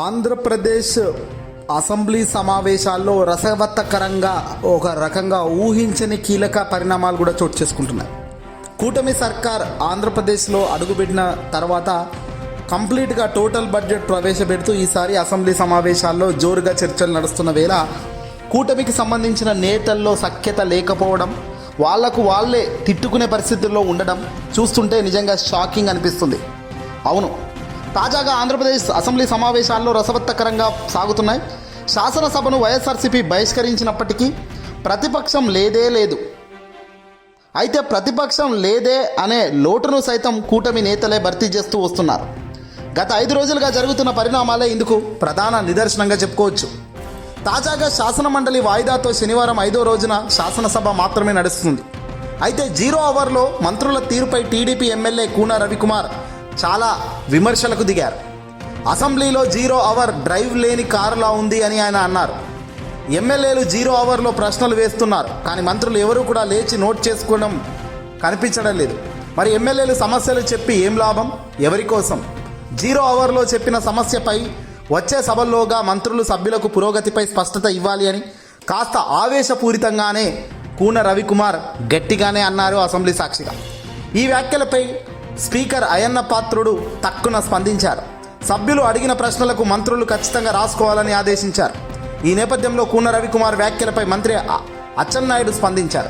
Andhra Pradesh assembly సమావేశాల్లో రసవత్తకరంగా ఒక రకంగా ఊహించని కీలక పరిణామాలు కూడా చోటు చేసుకుంటున్నాయి. కూటమి సర్కార్ ఆంధ్రప్రదేశ్లో అడుగుపెట్టిన తర్వాత కంప్లీట్గా టోటల్ బడ్జెట్ ప్రవేశపెడుతూ ఈసారి అసెంబ్లీ సమావేశాల్లో జోరుగా చర్చలు నడుస్తున్న వేళ కూటమికి సంబంధించిన నేతల్లో సఖ్యత లేకపోవడం వాళ్ళకు వాళ్ళే తిట్టుకునే పరిస్థితుల్లో ఉండడం చూస్తుంటే నిజంగా షాకింగ్ అనిపిస్తుంది. అవును తాజాగా ఆంధ్రప్రదేశ్ అసెంబ్లీ సమావేశాల్లో రసవత్తకరంగా సాగుతున్నాయి. శాసనసభను వైఎస్ఆర్సీపీ బహిష్కరించినప్పటికీ ప్రతిపక్షం లేదే లేదు. అయితే ప్రతిపక్షం లేదే అనే లోటును సైతం కూటమి నేతలే భర్తీ చేస్తూ వస్తున్నారు. గత ఐదు రోజులుగా జరుగుతున్న పరిణామాలే ఇందుకు ప్రధాన నిదర్శనంగా చెప్పుకోవచ్చు. తాజాగా శాసనమండలి వాయిదాతో శనివారం ఐదో రోజున శాసనసభ మాత్రమే నడుస్తుంది. అయితే జీరో అవర్లో మంత్రుల తీరుపై టీడీపీ ఎమ్మెల్యే కూన రవికుమార్ చాలా విమర్శలకు దిగారు. అసెంబ్లీలో జీరో అవర్ డ్రైవ్ లేని కారులా ఉంది అని ఆయన అన్నారు. ఎమ్మెల్యేలు జీరో అవర్లో ప్రశ్నలు వేస్తున్నారు. కానీ మంత్రులు ఎవరూ కూడా లేచి నోట్ చేసుకోవడం కనిపించడం లేదు. మరి ఎమ్మెల్యేలు సమస్యలు చెప్పి ఏం లాభం? ఎవరి కోసం? జీరో అవర్లో చెప్పిన సమస్యపై వచ్చే సభల్లోగా మంత్రులు సభ్యులకు పురోగతిపై స్పష్టత ఇవ్వాలి అని కాస్త ఆవేశపూరితంగానే కూన రవికుమార్ గట్టిగానే అన్నారు అసెంబ్లీ సాక్షిగా. ఈ వ్యాఖ్యలపై స్పీకర్ అయ్యన్న పాత్రుడు తక్కున స్పందించారు. సభ్యులు అడిగిన ప్రశ్నలకు మంత్రులు ఖచ్చితంగా రాసుకోవాలని ఆదేశించారు. ఈ నేపథ్యంలో కూన రవికుమార్ వ్యాఖ్యలపై మంత్రి అచ్చెన్నాయుడు స్పందించారు.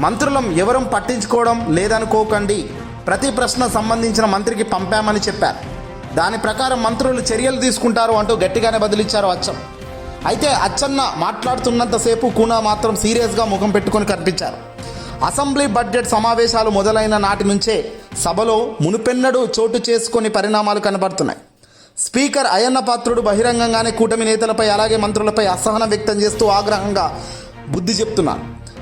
మంత్రులం ఎవరం పట్టించుకోవడం లేదనుకోకండి. ప్రతి ప్రశ్న సంబంధించిన మంత్రికి పంపామని చెప్పారు. దాని ప్రకారం మంత్రులు చర్యలు తీసుకుంటారు అంటూ గట్టిగానే బదిలిచ్చారు అచ్చం. అయితే అచ్చన్న మాట్లాడుతున్నంతసేపు కూనా మాత్రం సీరియస్గా ముఖం పెట్టుకొని కనిపించారు. అసెంబ్లీ బడ్జెట్ సమావేశాలు మొదలైన నాటి నుంచే సభలో మునుపెన్నడూ చోటు చేసుకుని పరిణామాలు కనబడుతున్నాయి. స్పీకర్ అయ్యన్న పాత్రుడు బహిరంగంగానే కూటమి నేతలపై అలాగే మంత్రులపై అసహనం వ్యక్తం చేస్తూ ఆగ్రహంగా బుద్ధి చెప్తున్నారు.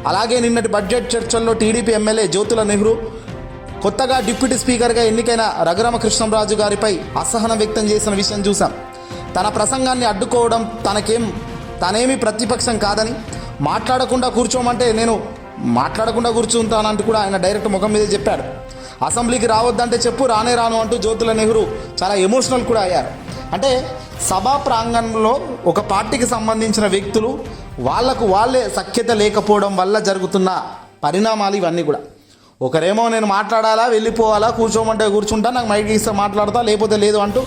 అలాగే నిన్నటి బడ్జెట్ చర్చల్లో టీడీపీ ఎమ్మెల్యే జ్యోతుల నెహ్రూ కొత్తగా డిప్యూటీ స్పీకర్గా ఎన్నికైన రఘురామకృష్ణంరాజు గారిపై అసహనం వ్యక్తం చేసిన విషయం చూశాం. తన ప్రసంగాన్ని అడ్డుకోవడం తనకేం తనేమి ప్రతిపక్షం కాదని మాట్లాడకుండా కూర్చోమంటే నేను మాట్లాడకుండా కూర్చుంటానంటూ కూడా ఆయన డైరెక్ట్ ముఖం మీద చెప్పాడు. అసెంబ్లీకి రావద్దంటే చెప్పు రానే రాను అంటూ జ్యోతుల నెహ్రూ చాలా ఎమోషనల్ కూడా అయ్యారు. అంటే సభా ప్రాంగణంలో ఒక పార్టీకి సంబంధించిన వ్యక్తులు వాళ్ళకు వాళ్ళే సఖ్యత లేకపోవడం వల్ల జరుగుతున్న పరిణామాలు ఇవన్నీ కూడా. ఒకరేమో నేను మాట్లాడాలా వెళ్ళిపోవాలా కూర్చోమంటే కూర్చుంటా నాకు మైక్ ఇస్తే మాట్లాడతా లేకపోతే లేదు అంటూ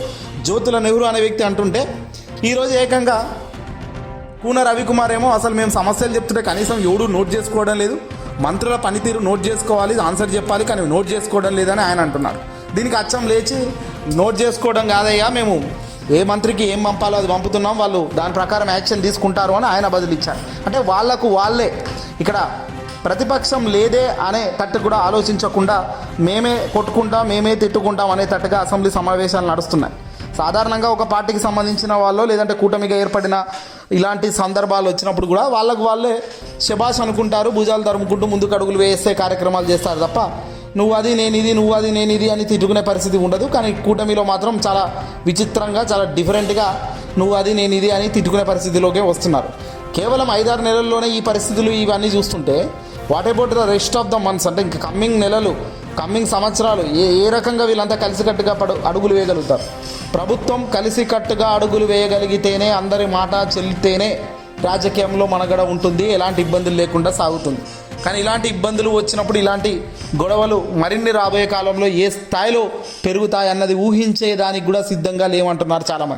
జ్యోతుల నెహ్రూ అనే వ్యక్తి అంటుంటే ఈరోజు ఏకంగా కూన రవికుమార్ ఏమో అసలు మేము సమస్యలు చెప్తుంటే కనీసం ఎవడు నోట్ చేసుకోవడం లేదు. మంత్రుల పనితీరు నోట్ చేసుకోవాలి ఆన్సర్ చెప్పాలి కానీ నోట్ చేసుకోవడం లేదని ఆయన అంటున్నారు. దీనికి అచ్చం లేచి నోట్ చేసుకోవడం కాదయ్యా మేము ఏ మంత్రికి ఏం పంపాలో అది పంపుతున్నాం వాళ్ళు దాని ప్రకారం యాక్షన్ తీసుకుంటారు అని ఆయన బదులిచ్చారు. అంటే వాళ్ళకు వాళ్ళే ఇక్కడ ప్రతిపక్షం లేదే అనే తట్టు కూడా ఆలోచించకుండా మేమే కొట్టుకుంటాం మేమే తిట్టుకుంటాం అనే తట్టుగా అసెంబ్లీ సమావేశాలు నడుస్తున్నాయి. సాధారణంగా ఒక పార్టీకి సంబంధించిన వాళ్ళు లేదంటే కూటమిగా ఏర్పడిన ఇలాంటి సందర్భాలు వచ్చినప్పుడు కూడా వాళ్ళకు వాళ్ళే శబాష్ అనుకుంటారు భుజాలు తరుముకుంటూ ముందుకు అడుగులు వేసే కార్యక్రమాలు చేస్తారు తప్ప నువ్వు అది నేను ఇది నువ్వు అది నేను ఇది అని తిట్టుకునే పరిస్థితి ఉండదు. కానీ కూటమిలో మాత్రం చాలా విచిత్రంగా చాలా డిఫరెంట్గా నువ్వు అది నేను ఇది అని తిట్టుకునే పరిస్థితిలోకే వస్తున్నారు. కేవలం ఐదారు నెలల్లోనే ఈ పరిస్థితులు ఇవన్నీ చూస్తుంటే what about the rest of the months? అంటే ఇంకా కమ్మింగ్ నెలలు కమ్మింగ్ సంవత్సరాలు ఏ ఏ రకంగా వీళ్ళంతా కలిసికట్టుగా పడు అడుగులు వేయగలుగుతారు? ప్రభుత్వం కలిసికట్టుగా అడుగులు వేయగలిగితేనే అందరి మాట చెల్లితేనే రాజకీయంలో మనగడ ఉంటుంది ఎలాంటి ఇబ్బందులు లేకుండా సాగుతుంది. కానీ ఇలాంటి ఇబ్బందులు వచ్చినప్పుడు ఇలాంటి గొడవలు మరిన్ని రాబోయే కాలంలో ఏ స్థాయిలో పెరుగుతాయన్నది ఊహించే దానికి కూడా సిద్ధంగా లేవంటున్నారు చాలామంది.